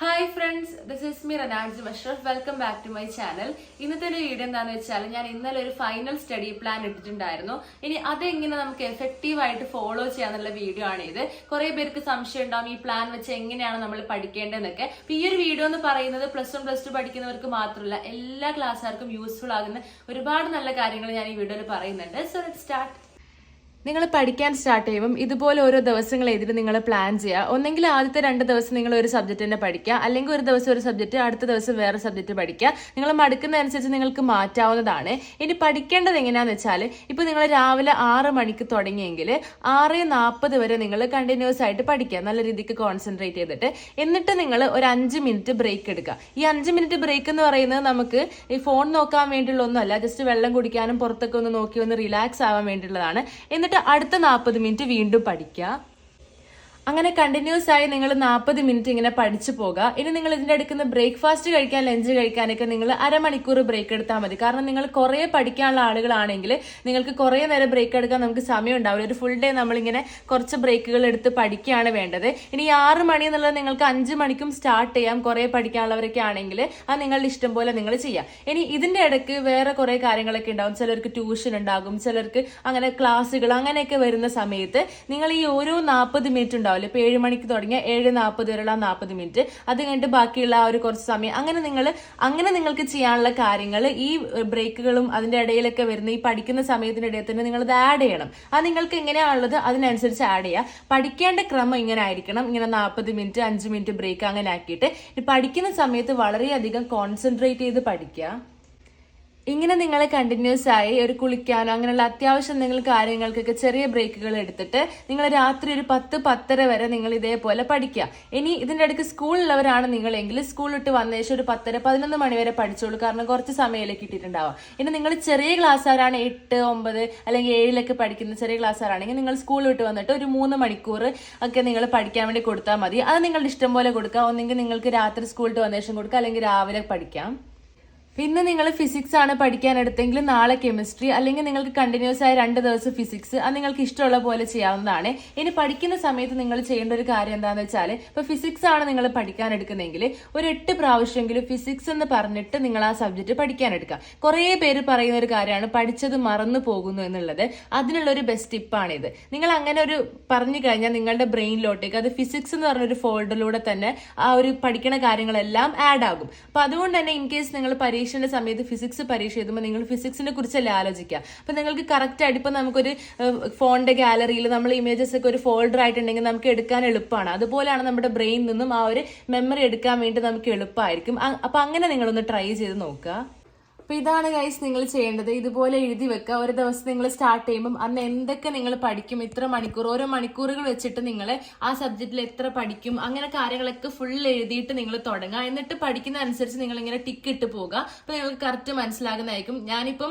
Hi friends this is me Ranaj Musharaf welcome back to my channel ഇന്നത്തെ ഒരു video എന്താണെന്ന് വെച്ചാൽ ഞാൻ ഇന്നലെ ഒരു ഫൈനൽ സ്റ്റഡി പ്ലാൻ ഇട്ടിട്ടുണ്ടായിരുന്നു. ഇനി അതെങ്ങനെ നമുക്ക് എഫക്റ്റീവ് ആയിട്ട് ഫോളോ ചെയ്യാന്നുള്ള വീഡിയോ ആണ് ഇത് കുറെ പേർക്ക് സംശയം ഉണ്ടാവും ഈ പ്ലാൻ വെച്ച് എങ്ങനെയാണ് നമ്മൾ പഠിക്കേണ്ടതെന്നൊക്കെ. അപ്പൊ ഈ ഒരു വീഡിയോ എന്ന് പറയുന്നത് പ്ലസ് വൺ പ്ലസ് ടു പഠിക്കുന്നവർക്ക് മാത്രമല്ല എല്ലാ ക്ലാസ്സുകാർക്കും യൂസ്ഫുൾ ആകുന്ന ഒരുപാട് നല്ല കാര്യങ്ങൾ ഞാൻ ഈ വീഡിയോയിൽ പറയുന്നുണ്ട്. സോ ലെറ്റ് സ്റ്റാർട്ട് നിങ്ങൾ പഠിക്കാൻ സ്റ്റാർട്ട് ചെയ്യുമ്പം ഇതുപോലെ ഓരോ ദിവസങ്ങൾ എഴുതി നിങ്ങൾ പ്ലാൻ ചെയ്യുക. ഒന്നെങ്കിൽ ആദ്യത്തെ രണ്ട് ദിവസം നിങ്ങൾ ഒരു സബ്ജക്റ്റ് തന്നെ പഠിക്കുക. അല്ലെങ്കിൽ ഒരു ദിവസം ഒരു സബ്ജക്റ്റ് അടുത്ത ദിവസം വേറെ സബ്ജക്റ്റ് പഠിക്കുക. നിങ്ങൾ മടുക്കുന്നതനുസരിച്ച് നിങ്ങൾക്ക് മാറ്റാവുന്നതാണ്. ഇനി പഠിക്കേണ്ടത് എങ്ങനെയാന്ന് വെച്ചാൽ ഇപ്പം നിങ്ങൾ രാവിലെ ആറ് മണിക്ക് തുടങ്ങിയെങ്കിൽ ആറ് നാൽപ്പത് വരെ നിങ്ങൾ കണ്ടിന്യൂസ് ആയിട്ട് പഠിക്കുക. നല്ല രീതിക്ക് കോൺസെൻട്രേറ്റ് ചെയ്തിട്ട്. എന്നിട്ട് നിങ്ങൾ ഒരു അഞ്ച് മിനിറ്റ് ബ്രേക്ക് എടുക്കുക. ഈ അഞ്ച് മിനിറ്റ് ബ്രേക്ക് എന്ന് പറയുന്നത് നമുക്ക് ഈ ഫോൺ നോക്കാൻ വേണ്ടിയുള്ള ഒന്നുമല്ല. ജസ്റ്റ് വെള്ളം കുടിക്കാനും പുറത്തൊക്കെ ഒന്ന് നോക്കി ഒന്ന് റിലാക്സ് ആവാൻ വേണ്ടിയുള്ളതാണ്. എന്നിട്ട് അടുത്ത നാൽപ്പത് മിനിറ്റ് വീണ്ടും പഠിക്കുക അങ്ങനെ കണ്ടിന്യൂസ് ആയി നിങ്ങൾ നാൽപ്പത് മിനിറ്റ് ഇങ്ങനെ പഠിച്ചു പോകുക ഇനി നിങ്ങൾ ഇതിന്റെ അടുക്കുന്ന ബ്രേക്ക്ഫാസ്റ്റ് കഴിക്കാൻ ലഞ്ച് കഴിക്കാനൊക്കെ നിങ്ങൾ അരമണിക്കൂർ ബ്രേക്ക് എടുത്താൽ മതി. കാരണം നിങ്ങൾ കുറേ പഠിക്കാനുള്ള ആളുകളാണെങ്കിൽ നിങ്ങൾക്ക് കുറേ നേരം ബ്രേക്ക് എടുക്കാൻ നമുക്ക് സമയം ഉണ്ടാവില്ല. ഒരു ഫുൾ ഡേ നമ്മളിങ്ങനെ കുറച്ച് ബ്രേക്കുകൾ എടുത്ത് പഠിക്കുകയാണ് വേണ്ടത്. ഇനി ആറ് മണി എന്നുള്ളത് നിങ്ങൾക്ക് അഞ്ച് മണിക്കും സ്റ്റാർട്ട് ചെയ്യാം. കുറേ പഠിക്കാനുള്ളവരൊക്കെ ആണെങ്കിൽ അത് നിങ്ങളുടെ ഇഷ്ടം പോലെ നിങ്ങൾ ചെയ്യാം. ഇനി ഇതിന്റെ ഇടയ്ക്ക് വേറെ കുറേ കാര്യങ്ങളൊക്കെ ഉണ്ടാവും. ചിലർക്ക് ട്യൂഷൻ ഉണ്ടാകും. ചിലർക്ക് അങ്ങനെ ക്ലാസ്സുകൾ അങ്ങനെയൊക്കെ വരുന്ന സമയത്ത് നിങ്ങൾ ഈ ഓരോ നാൽപ്പത് മിനിറ്റ് ഉണ്ടാവില്ല ഇപ്പൊ ഏഴ് മണിക്ക് തുടങ്ങിയ ഏഴ് നാൽപ്പത് വരെയുള്ള നാൽപ്പത് മിനിറ്റ്. അത് കഴിഞ്ഞിട്ട് ബാക്കിയുള്ള ആ ഒരു കുറച്ച് സമയം. അങ്ങനെ നിങ്ങൾ അങ്ങനെ നിങ്ങൾക്ക് ചെയ്യാനുള്ള കാര്യങ്ങൾ ഈ ബ്രേക്കുകളും അതിന്റെ ഇടയിലൊക്കെ വരുന്ന ഈ പഠിക്കുന്ന സമയത്തിന്റെ ഇടയിൽ തന്നെ നിങ്ങൾ അത് ആഡ് ചെയ്യണം. അത് നിങ്ങൾക്ക് എങ്ങനെയാണുള്ളത് അതിനനുസരിച്ച് ആഡ് ചെയ്യുക പഠിക്കേണ്ട ക്രമം ഇങ്ങനെ ആയിരിക്കണം. ഇങ്ങനെ നാൽപ്പത് മിനിറ്റ് അഞ്ച് മിനിറ്റ് ബ്രേക്ക് അങ്ങനെ ആക്കിയിട്ട്. പഠിക്കുന്ന സമയത്ത് വളരെയധികം കോൺസെൻട്രേറ്റ് ചെയ്ത് പഠിക്കുക ഇങ്ങനെ നിങ്ങൾ കണ്ടിന്യൂസ് ആയി ഒരു കുളിക്കാനോ അങ്ങനെയുള്ള അത്യാവശ്യം എന്തെങ്കിലും കാര്യങ്ങൾക്കൊക്കെ ചെറിയ ബ്രേക്കുകൾ എടുത്തിട്ട് നിങ്ങൾ രാത്രി ഒരു പത്ത് പത്തര വരെ നിങ്ങൾ ഇതേപോലെ പഠിക്കുക. ഇനി ഇതിന്റെ ഇടയ്ക്ക് സ്കൂളിലുള്ളവരാണ് നിങ്ങളെങ്കിൽ സ്കൂൾ വന്ന ശേഷം ഒരു പത്തര പതിനൊന്ന് മണി വരെ പഠിച്ചോളൂ. കാരണം കുറച്ച് സമയമല്ലേ കിട്ടിയിട്ടുണ്ടാവും ഇനി നിങ്ങൾ ചെറിയ ക്ലാസ്സുകാരാണ് എട്ട് ഒമ്പത് അല്ലെങ്കിൽ ഏഴിലൊക്കെ പഠിക്കുന്ന ചെറിയ ക്ലാസ്സുകാരാണെങ്കിൽ നിങ്ങൾ സ്കൂൾ വിട്ട് വന്നിട്ട് ഒരു മൂന്ന് മണിക്കൂർ ഒക്കെ നിങ്ങൾ പഠിക്കാൻ വേണ്ടി കൊടുത്താൽ മതി. അത് നിങ്ങളുടെ ഇഷ്ടം പോലെ കൊടുക്കുക ഒന്നെങ്കിൽ നിങ്ങൾക്ക് രാത്രി സ്കൂളിൽ വന്ന ശേഷം കൊടുക്കുക അല്ലെങ്കിൽ രാവിലെ പഠിക്കാം. പിന്നെ നിങ്ങൾ ഫിസിക്സ് ആണ് പഠിക്കാൻ എടുത്തെങ്കിൽ നാളെ കെമിസ്ട്രി അല്ലെങ്കിൽ നിങ്ങൾക്ക് കണ്ടിന്യൂസ് ആയ രണ്ട് ദിവസം ഫിസിക്സ് അത് നിങ്ങൾക്ക് ഇഷ്ടമുള്ള പോലെ ചെയ്യാവുന്നതാണ്. ഇനി പഠിക്കുന്ന സമയത്ത് നിങ്ങൾ ചെയ്യേണ്ട ഒരു കാര്യം എന്താണെന്ന് വെച്ചാൽ ഇപ്പൊ ഫിസിക്സ് ആണ് നിങ്ങൾ പഠിക്കാൻ എടുക്കുന്നതെങ്കിൽ ഒരു എട്ട് പ്രാവശ്യമെങ്കിലും ഫിസിക്സ് എന്ന് പറഞ്ഞിട്ട് നിങ്ങൾ ആ സബ്ജക്ട് പഠിക്കാൻ എടുക്കുക. കുറേ പേര് പറയുന്ന ഒരു കാര്യമാണ് പഠിച്ചത് മറന്നു പോകുന്നു എന്നുള്ളത്. അതിനുള്ള ഒരു ബെസ്റ്റ് ടിപ്പാണിത് നിങ്ങൾ അങ്ങനെ ഒരു പറഞ്ഞു കഴിഞ്ഞാൽ നിങ്ങളുടെ ബ്രെയിനിലോട്ടേക്ക് അത് ഫിസിക്സ് എന്ന് പറഞ്ഞ ഒരു ഫോൾഡറിലൂടെ തന്നെ ആ ഒരു പഠിക്കണ കാര്യങ്ങളെല്ലാം ആഡ് ആകും. അപ്പൊ അതുകൊണ്ട് തന്നെ ഇൻ കേസ് നിങ്ങൾ പരീക്ഷയുടെ സമയത്ത് ഫിസിക്സ് പരീക്ഷ എഴുതുമ്പോൾ നിങ്ങൾ ഫിസിക്സിനെ കുറിച്ചല്ലേ ആലോചിക്കുക? അപ്പൊ നിങ്ങൾക്ക് കറക്റ്റ് ആയിട്ട് ഇപ്പൊ നമുക്കൊരു ഫോണിന്റെ ഗാലറിയിൽ നമ്മൾ ഇമേജസ് ഒക്കെ ഒരു ഫോൾഡർ ആയിട്ടുണ്ടെങ്കിൽ നമുക്ക് എടുക്കാൻ എളുപ്പമാണ് അതുപോലെയാണ് നമ്മുടെ ബ്രെയിനിൽ നിന്നും ആ ഒരു മെമ്മറി എടുക്കാൻ വേണ്ടി നമുക്ക് എളുപ്പമായിരിക്കും അപ്പൊ അങ്ങനെ നിങ്ങളൊന്ന് ട്രൈ ചെയ്ത് നോക്കുക. അപ്പൊ ഇതാണ് ഗൈസ് നിങ്ങൾ ചെയ്യേണ്ടത്. ഇതുപോലെ എഴുതി വെക്കുക ഒരു ദിവസം നിങ്ങൾ സ്റ്റാർട്ട് ചെയ്യുമ്പം അന്ന് എന്തൊക്കെ നിങ്ങൾ പഠിക്കും ഇത്ര മണിക്കൂർ ഓരോ മണിക്കൂറുകൾ വെച്ചിട്ട് നിങ്ങൾ ആ സബ്ജക്റ്റിൽ എത്ര പഠിക്കും അങ്ങനെ കാര്യങ്ങളൊക്കെ ഫുൾ എഴുതിയിട്ട് നിങ്ങൾ തുടങ്ങുക. എന്നിട്ട് പഠിക്കുന്ന അനുസരിച്ച് നിങ്ങൾ ഇങ്ങനെ ടിക്ക് ഇട്ട് പോകുക അപ്പൊ നിങ്ങൾക്ക് കറക്റ്റ് മനസ്സിലാകുന്നതായിരിക്കും. ഞാനിപ്പം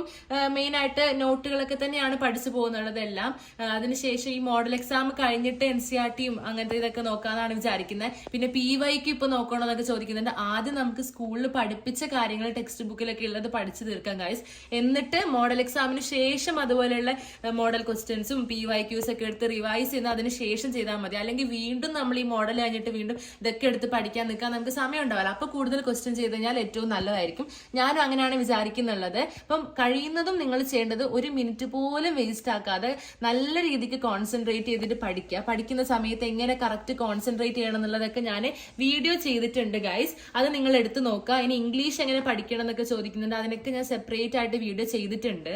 മെയിൻ ആയിട്ട് നോട്ടുകളൊക്കെ തന്നെയാണ് പഠിച്ചു പോകുന്നതെല്ലാം. അതിനുശേഷം ഈ മോഡൽ എക്സാം കഴിഞ്ഞിട്ട് എൻ സി ആർ ടിയും അങ്ങനത്തെ ഇതൊക്കെ നോക്കാന്നാണ് വിചാരിക്കുന്നത് പിന്നെ പി വൈക്ക് ഇപ്പൊ നോക്കണമെന്നൊക്കെ ചോദിക്കുന്നുണ്ട്. ആദ്യം നമുക്ക് സ്കൂളിൽ പഠിപ്പിച്ച കാര്യങ്ങൾ ടെക്സ്റ്റ് ബുക്കിലൊക്കെ ഉള്ളത് പഠിച്ചു തീർക്കാം ഗൈസ് എന്നിട്ട് മോഡൽ എക്സാമിന് ശേഷം അതുപോലെയുള്ള മോഡൽ ക്വസ്റ്റ്യൻസും പി വൈ ക്യൂസ് ഒക്കെ എടുത്ത് റിവൈസ് ചെയ്യുന്ന അതിന് ശേഷം ചെയ്താൽ മതി. അല്ലെങ്കിൽ വീണ്ടും നമ്മൾ ഈ മോഡൽ കഴിഞ്ഞിട്ട് വീണ്ടും ഇതൊക്കെ എടുത്ത് പഠിക്കാൻ നിൽക്കാൻ നമുക്ക് സമയം ഉണ്ടാവില്ല. അപ്പൊ കൂടുതൽ ക്വസ്റ്റ്യൻ ചെയ്ത് കഴിഞ്ഞാൽ ഏറ്റവും നല്ലതായിരിക്കും. ഞാനും അങ്ങനെയാണ് വിചാരിക്കുന്നുള്ളത്. അപ്പം കഴിയുന്നതും നിങ്ങൾ ചെയ്യേണ്ടത് ഒരു മിനിറ്റ് പോലും വേസ്റ്റ് ആക്കാതെ നല്ല രീതിക്ക് കോൺസെൻട്രേറ്റ് ചെയ്തിട്ട് പഠിക്കുക. പഠിക്കുന്ന സമയത്ത് എങ്ങനെ കറക്റ്റ് കോൺസെൻട്രേറ്റ് ചെയ്യണം എന്നുള്ളതൊക്കെ ഞാൻ വീഡിയോ ചെയ്തിട്ടുണ്ട് ഗൈസ് അത് നിങ്ങൾ എടുത്ത് നോക്കുക. ഇനി ഇംഗ്ലീഷ് എങ്ങനെ പഠിക്കണം എന്നൊക്കെ ചോദിക്കുന്നുണ്ട്. അതിനൊക്കെ ഞാൻ സെപ്പറേറ്റ് ആയിട്ട് വീഡിയോ ചെയ്തിട്ടുണ്ട്.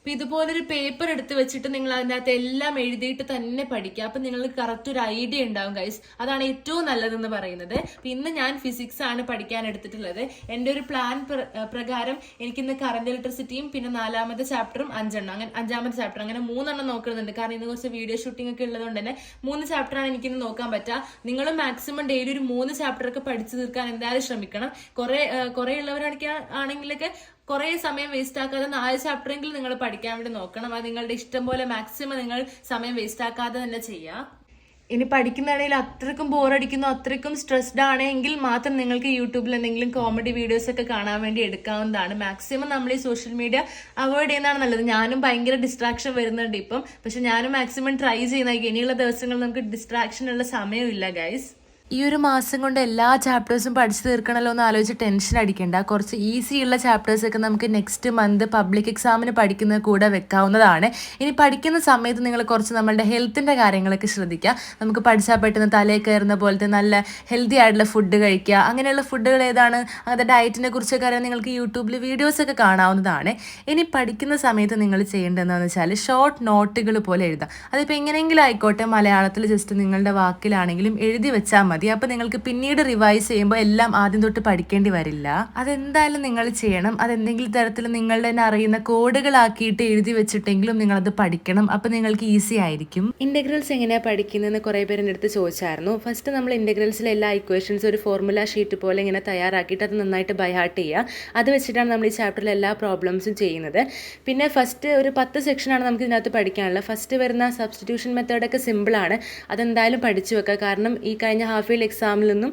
അപ്പൊ ഇതുപോലൊരു പേപ്പർ എടുത്ത് വെച്ചിട്ട് നിങ്ങൾ അതിനകത്ത് എല്ലാം എഴുതിയിട്ട് തന്നെ പഠിക്കുക. അപ്പൊ നിങ്ങൾക്ക് കറക്റ്റ് ഒരു ഐഡിയ ഉണ്ടാവും ഗൈസ് അതാണ് ഏറ്റവും നല്ലതെന്ന് പറയുന്നത്. ഇന്ന് ഞാൻ ഫിസിക്സ് ആണ് പഠിക്കാൻ എടുത്തിട്ടുള്ളത്. എന്റെ ഒരു പ്ലാൻ പ്രകാരം എനിക്ക് ഇന്ന് കറന്റ് ഇലക്ട്രിസിറ്റിയും പിന്നെ നാലാമത്തെ ചാപ്റ്ററും അഞ്ചെണ്ണം. അങ്ങനെ അഞ്ചാമത്തെ ചാപ്റ്റർ അങ്ങനെ മൂന്നെണ്ണം നോക്കുന്നുണ്ട് കാരണം ഇന്ന് കുറച്ച് വീഡിയോ ഷൂട്ടിംഗ് ഒക്കെ ഉള്ളതുകൊണ്ട് തന്നെ മൂന്ന് ചാപ്റ്ററാണ് എനിക്കിന്ന് നോക്കാൻ പറ്റുക. നിങ്ങൾ മാക്സിമം ഡെയിലി ഒരു മൂന്ന് ചാപ്റ്റർ ഒക്കെ പഠിച്ചു തീർക്കാൻ എന്തായാലും ശ്രമിക്കണം. കുറെ കുറെ ഉള്ളവരാണെങ്കിൽ ആണെങ്കിലൊക്കെ കുറെ സമയം വേസ്റ്റ് ആക്കാതെ നാല് ചാപ്റ്ററെങ്കിലും നിങ്ങൾ പഠിക്കാൻ വേണ്ടി നോക്കണം. അത് നിങ്ങളുടെ ഇഷ്ടം പോലെ മാക്സിമം നിങ്ങൾ സമയം വേസ്റ്റ് ആക്കാതെ തന്നെ ചെയ്യാം. ഇനി പഠിക്കുന്നതാണെങ്കിൽ അത്രക്കും ബോറടിക്കുന്നു അത്രക്കും സ്ട്രെസ്ഡ് ആണെങ്കിൽ മാത്രം നിങ്ങൾക്ക് യൂട്യൂബിൽ എന്തെങ്കിലും കോമഡി വീഡിയോസ് ഒക്കെ കാണാൻ വേണ്ടി എടുക്കാവുന്നതാണ്. മാക്സിമം നമ്മൾ ഈ സോഷ്യൽ മീഡിയ അവോയ്ഡ് ചെയ്യുന്നതാണ് നല്ലത്. ഞാനും ഭയങ്കര ഡിസ്ട്രാക്ഷൻ വരുന്നുണ്ട് ഇപ്പം. പക്ഷെ ഞാനും മാക്സിമം ട്രൈ ചെയ്യുന്ന ഇനിയുള്ള ദിവസങ്ങളിൽ നമുക്ക് ഡിസ്ട്രാക്ഷൻ ഉള്ള സമയമില്ല ഗൈസ് ഈ ഒരു മാസം കൊണ്ട് എല്ലാ ചാപ്റ്റേഴ്സും പഠിച്ചു തീർക്കണമല്ലോ എന്ന് ആലോചിച്ച് ടെൻഷൻ അടിക്കേണ്ട. കുറച്ച് ഈസി ഉള്ള ചാപ്റ്റേഴ്സൊക്കെ നമുക്ക് നെക്സ്റ്റ് മന്ത് പബ്ലിക് എക്സാമിന് പഠിക്കുന്നത് കൂടെ വെക്കാവുന്നതാണ്. ഇനി പഠിക്കുന്ന സമയത്ത് നിങ്ങൾ കുറച്ച് നമ്മളുടെ ഹെൽത്തിന്റെ കാര്യങ്ങളൊക്കെ ശ്രദ്ധിക്കുക. നമുക്ക് പഠിച്ചാൽ പെട്ടെന്ന് തലയിൽ കയറുന്ന പോലത്തെ നല്ല ഹെൽത്തി ആയിട്ടുള്ള ഫുഡ് കഴിക്കുക. അങ്ങനെയുള്ള ഫുഡുകൾ ഏതാണ്? അങ്ങനത്തെ ഡയറ്റിനെ കുറിച്ചൊക്കെ അറിയാൻ നിങ്ങൾക്ക് യൂട്യൂബിൽ വീഡിയോസൊക്കെ കാണാവുന്നതാണ്. ഇനി പഠിക്കുന്ന സമയത്ത് നിങ്ങൾ ചെയ്യേണ്ടതെന്ന് വെച്ചാൽ ഷോർട്ട് നോട്ടുകൾ പോലെ എഴുതാം അതിപ്പോൾ എങ്ങനെയെങ്കിലും ആയിക്കോട്ടെ മലയാളത്തിൽ ജസ്റ്റ് നിങ്ങളുടെ വാക്കിലാണെങ്കിലും എഴുതി വെച്ചാൽ മതി. അപ്പോൾ നിങ്ങൾക്ക് പിന്നീട് റിവൈസ് ചെയ്യുമ്പോൾ എല്ലാം ആദ്യം തൊട്ട് പഠിക്കേണ്ടി വരില്ല. അതെന്തായാലും നിങ്ങൾ ചെയ്യണം. അതെന്തെങ്കിലും തരത്തിൽ നിങ്ങൾ തന്നെ അറിയുന്ന കോഡുകളാക്കിയിട്ട് എഴുതി വെച്ചിട്ടെങ്കിലും നിങ്ങൾ അത് പഠിക്കണം. അപ്പോൾ നിങ്ങൾക്ക് ഈസി ആയിരിക്കും. ഇന്റഗ്രൽസ് എങ്ങനെയാണ് പഠിക്കുന്നതെന്ന് കുറേ പേര് അടുത്ത് ചോദിച്ചായിരുന്നു. ഫസ്റ്റ് നമ്മൾ ഇന്റഗ്രൽസിൽ എല്ലാ ഇക്വേഷൻസ് ഒരു ഫോർമുല ഷീറ്റ് പോലെ ഇങ്ങനെ തയ്യാറാക്കിയിട്ട് അത് നന്നായിട്ട് ബൈഹാർട്ട് ചെയ്യുക. അത് വെച്ചിട്ടാണ് നമ്മൾ ഈ ചാപ്റ്ററിൽ എല്ലാ പ്രോബ്ലംസും ചെയ്യുന്നത്. പിന്നെ ഫസ്റ്റ് ഒരു പത്ത് സെക്ഷനാണ് നമുക്ക് ഇതിനകത്ത് പഠിക്കാനുള്ളത്. ഫസ്റ്റ് വരുന്ന സബ്സ്റ്റിറ്റ്യൂഷൻ മെത്തേഡൊക്കെ സിമ്പിളാണ് അതെന്തായാലും പഠിച്ചു വെക്കുക. കാരണം ഈ കഴിഞ്ഞ ഹാഫ് ഇയർ എക്സാമിൽ നിന്നും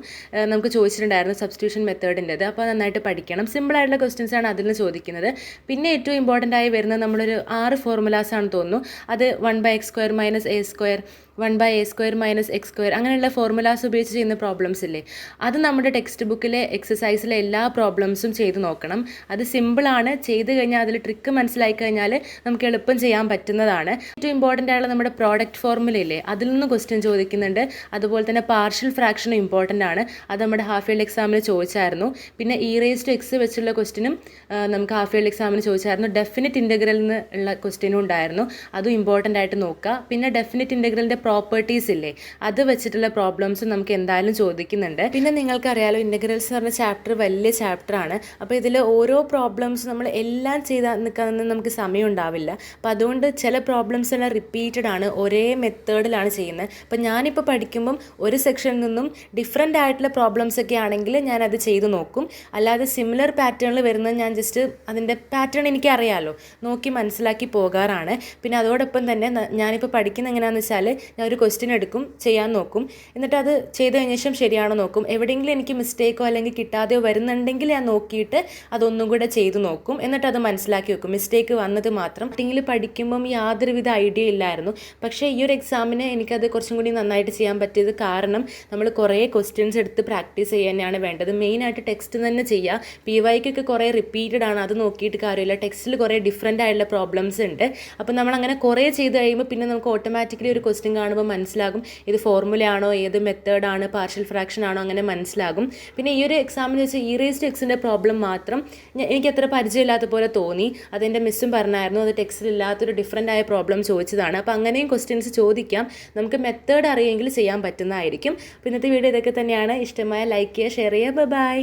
നമുക്ക് ചോദിച്ചിട്ടുണ്ടായിരുന്നു സബ്സ്റ്റിറ്റ്യൂഷൻ മെത്തേഡിന്റെത്. അപ്പോൾ നന്നായിട്ട് പഠിക്കണം. സിമ്പിളായിട്ടുള്ള ക്വസ്റ്റ്യൻസ് ആണ് അതിൽ നിന്ന് ചോദിക്കുന്നത്. പിന്നെ ഏറ്റവും ഇമ്പോർട്ടന്റ് ആയി വരുന്നത് നമ്മളൊരു ആറ് ഫോർമുലാസ് ആണ് തോന്നുന്നു. അത് one by x square minus a square one by a square minus x square അങ്ങനെയുള്ള ഫോർമുലാസ് ഉപയോഗിച്ച് ചെയ്യുന്ന പ്രോബ്ലംസ് ഇല്ലേ? അത് നമ്മുടെ ടെക്സ്റ്റ് ബുക്കിലെ എക്സസൈസിലെ എല്ലാ പ്രോബ്ലംസും ചെയ്ത് നോക്കണം. അത് സിമ്പിളാണ് ചെയ്ത് കഴിഞ്ഞാൽ അതിൽ ട്രിക്ക് മനസ്സിലായി കഴിഞ്ഞാൽ നമുക്ക് എളുപ്പം ചെയ്യാൻ പറ്റുന്നതാണ്. ഏറ്റവും ഇമ്പോർട്ടന്റ് ആയിട്ടുള്ള നമ്മുടെ പ്രോഡക്റ്റ് ഫോർമുല ഇല്ലേ? അതിൽ നിന്ന് ക്വസ്റ്റ്യൻ ചോദിക്കുന്നുണ്ട്. അതുപോലെ തന്നെ പാർഷ്യൽ ഫ്രാക്ഷനും ഇമ്പോർട്ടന്റ് ആണ്. അത് നമ്മുടെ ഹാഫ് ഇയർ എക്സാമിന് ചോദിച്ചായിരുന്നു. പിന്നെ ഇ റേസ് ടു എക്സ് വെച്ചുള്ള ക്വസ്റ്റിനും നമുക്ക് ഹാഫ് ഇയർ എക്സാമിന് ചോദിച്ചായിരുന്നു. ഡെഫിനിറ്റ് ഇന്റഗ്രലിൽ നിന്ന് ഉള്ള ക്വസ്റ്റ്യനും ഉണ്ടായിരുന്നു. അതും ഇമ്പോർട്ടന്റ് ആയിട്ട് നോക്കുക. പിന്നെ ഡെഫിനിറ്റ് ഇന്റഗ്രലിന്റെ പ്രോപ്പർട്ടീസ് ഇല്ലേ? അത് വെച്ചിട്ടുള്ള പ്രോബ്ലംസ് നമുക്ക് എന്തായാലും ചോദിക്കുന്നുണ്ട്. പിന്നെ നിങ്ങൾക്കറിയാലോ ഇന്റഗ്രൽസ് എന്ന് പറഞ്ഞ ചാപ്റ്റർ വലിയ ചാപ്റ്റർ ആണ്. അപ്പോൾ ഇതിൽ ഓരോ പ്രോബ്ലംസ് നമ്മൾ എല്ലാം ചെയ്താൽ നിൽക്കാൻ നമുക്ക് സമയം ഉണ്ടാവില്ല അപ്പോൾ അതുകൊണ്ട് ചില പ്രോബ്ലംസ് എല്ലാം റിപ്പീറ്റഡ് ആണ് ഒരേ മെത്തേഡിലാണ് ചെയ്യുന്നത്. അപ്പോൾ ഞാനിപ്പോൾ പഠിക്കുമ്പം ഒരു സെക്ഷനിൽ നിന്നും ഡിഫറെന്റ് ആയിട്ടുള്ള പ്രോബ്ലംസ് ഒക്കെ ആണെങ്കിൽ ഞാനത് ചെയ്ത് നോക്കും. അല്ലാതെ സിമിലർ പാറ്റേണിൽ വരുന്നത് ഞാൻ ജസ്റ്റ് അതിന്റെ പാറ്റേൺ എനിക്ക് അറിയാമല്ലോ നോക്കി മനസ്സിലാക്കി പോകാറാണ്. പിന്നെ അതോടൊപ്പം തന്നെ ഞാനിപ്പോൾ പഠിക്കുന്ന എങ്ങനെയാണെന്ന് വെച്ചാൽ ഞാൻ ഒരു ക്വസ്റ്റ്യൻ എടുക്കും ചെയ്യാൻ നോക്കും. എന്നിട്ട് അത് ചെയ്ത് കഴിഞ്ഞ ശേഷം ശരിയാണോ നോക്കും. എവിടെയെങ്കിലും എനിക്ക് മിസ്റ്റേക്കോ അല്ലെങ്കിൽ കിട്ടാതെയോ വരുന്നുണ്ടെങ്കിൽ ഞാൻ നോക്കിയിട്ട് അതൊന്നും കൂടെ ചെയ്ത് നോക്കും. എന്നിട്ട് അത് മനസ്സിലാക്കി വെക്കും. മിസ്റ്റേക്ക് വന്നത് മാത്രം. ടിങ്ങിൽ പഠിക്കുമ്പം യാതൊരുവിധ ഐഡിയ ഇല്ലായിരുന്നു. പക്ഷേ ഈ ഒരു എക്സാമിന് എനിക്കത് കുറച്ചും കൂടി നന്നായിട്ട് ചെയ്യാൻ പറ്റിയത് കാരണം നമ്മൾ കുറേ ക്വസ്റ്റ്യൻസ് എടുത്ത് പ്രാക്ടീസ് ചെയ്യാനാണ് വേണ്ടത്. മെയിനായിട്ട് ടെക്സ്റ്റ് തന്നെ ചെയ്യുക പി വൈക്കൊക്കെ കുറേ റിപ്പീറ്റഡ് ആണ്. അത് നോക്കിയിട്ട് കാര്യമില്ല. ടെക്സ്റ്റിൽ കുറേ ഡിഫറെന്റ് ആയിട്ടുള്ള പ്രോബ്ലംസ് ഉണ്ട്. അപ്പോൾ നമ്മൾ അങ്ങനെ കുറേ ചെയ്ത് കഴിയുമ്പോൾ പിന്നെ നമുക്ക് ഓട്ടോമാറ്റിക്കലി ഒരു ക്വസ്റ്റ്യൻ കാണുമ്പോൾ മനസ്സിലാകും. ഇത് ഫോർമുലയാണോ ഏത് മെത്തേഡാണ് പാർഷ്യൽ ഫ്രാക്ഷൻ ആണോ അങ്ങനെ മനസ്സിലാകും. പിന്നെ ഈ ഒരു എക്സാമിന് വെച്ച് ഈ റേസ്റ്റ് എക്സിന്റെ പ്രോബ്ലം മാത്രം എനിക്ക് അത്ര പരിചയമില്ലാത്ത പോലെ തോന്നി. അതെന്റെ മിസ്സും പറഞ്ഞായിരുന്നു. അത് ടെക്സ്റ്റിൽ ഇല്ലാത്തൊരു ഡിഫറെന്റ് ആയ പ്രോബ്ലം ചോദിച്ചതാണ്. അപ്പോൾ അങ്ങനെയും ക്വസ്റ്റ്യൻസ് ചോദിക്കാം. നമുക്ക് മെത്തേഡ് അറിയെങ്കിൽ ചെയ്യാൻ പറ്റുന്നതായിരിക്കും. അപ്പോൾ ഇന്നത്തെ വീഡിയോ ഇതൊക്കെ തന്നെയാണ്. ഇഷ്ടമായ ലൈക്ക് ചെയ്യുക ഷെയർ ചെയ്യുക. ബൈ